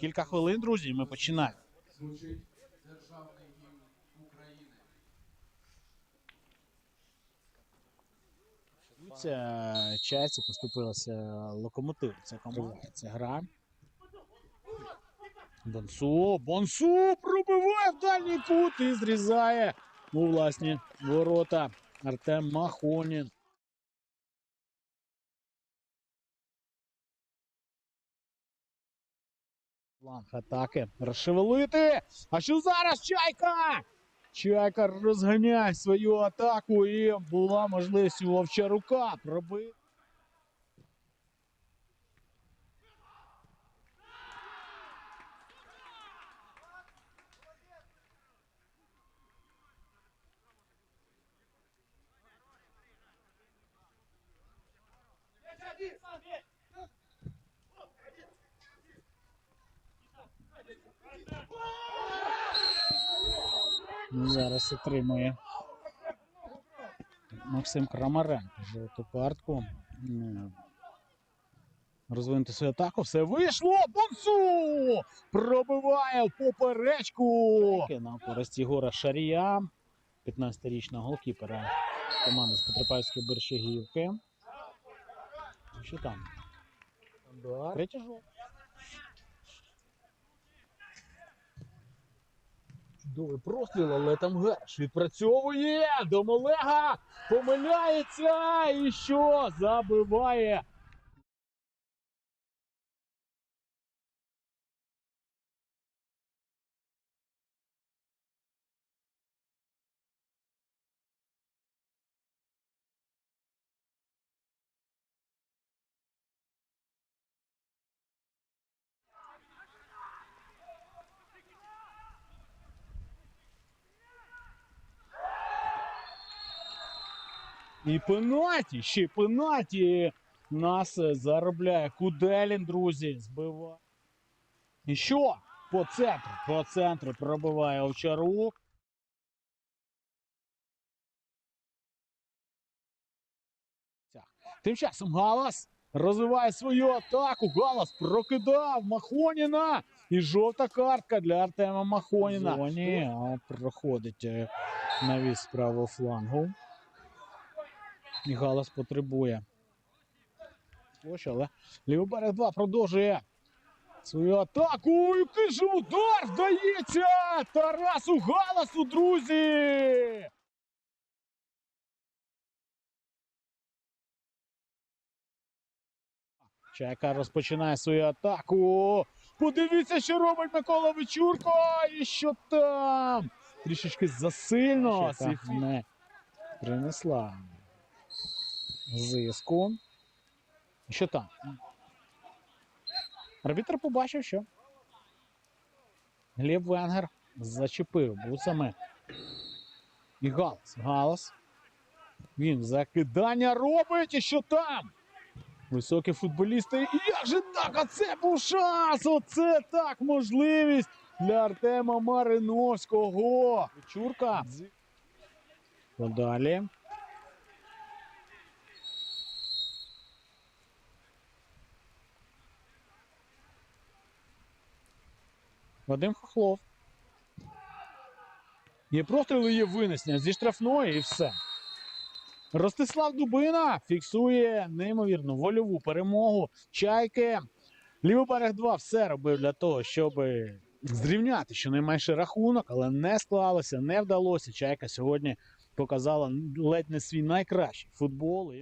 Кілька хвилин, друзі, ми починаємо. Звучить державний гімн України. Це чайці поступилася локомотив. Це команда. Це гра. Бонсу, Бонсу пробиває в дальній кут і зрізає у власні ворота. Артем Махонін. Фланг атаки розшевелити. А що зараз чайка? Чайка розганяє свою атаку і була можливість у Овчарука пробити. Зараз отримує Максим Крамаренко жовту картку. Розвинути свою атаку. Все вийшло! Бонсу! Пробиває в поперечку! На користь Єгора Шарія, 15-річного голкіпера команди з Петропавської Бершегівки. Що там? Третя жовта. Чудовий простріл, але там Герш відпрацьовує. Домолега помиляється. І що? Забиває. І пенаті, ще пенаті. Нас е, заробляє Куделін, друзі. Збиває. І що? По центру. По центру пробиває Овчарук. Тим часом Галас розвиває свою атаку. Галас прокидав Махоніна. І жовта картка для Артема Махоніна. Зоні, проходить е, навіс з правого флангу. І Галас потребує. Ось, але лівий берег 2 продовжує свою атаку. Який же удар вдається! Тарасу Галасу, друзі! Чайка розпочинає свою атаку. Подивіться, що робить Микола Вечурко. І що там? Трішечки засильно. Не принесла зиску. Що там? Арбітр побачив, що Глеб Венгер зачепив буцами. І Галас. Галас. Він закидання робить. І що там? Високі футболісти. І як же так? А це був шанс! Оце так можливість для Артема Мариновського. Чурка. Подалі. Вадим Хохлов. Є простріли, є винесення зі штрафної і все. Ростислав Дубина фіксує неймовірну вольову перемогу. Чайки. Лівий берег 2 все робив для того, щоб зрівняти щонайменше рахунок, але не склалося, не вдалося. Чайка сьогодні показала ледь не свій найкращий футбол.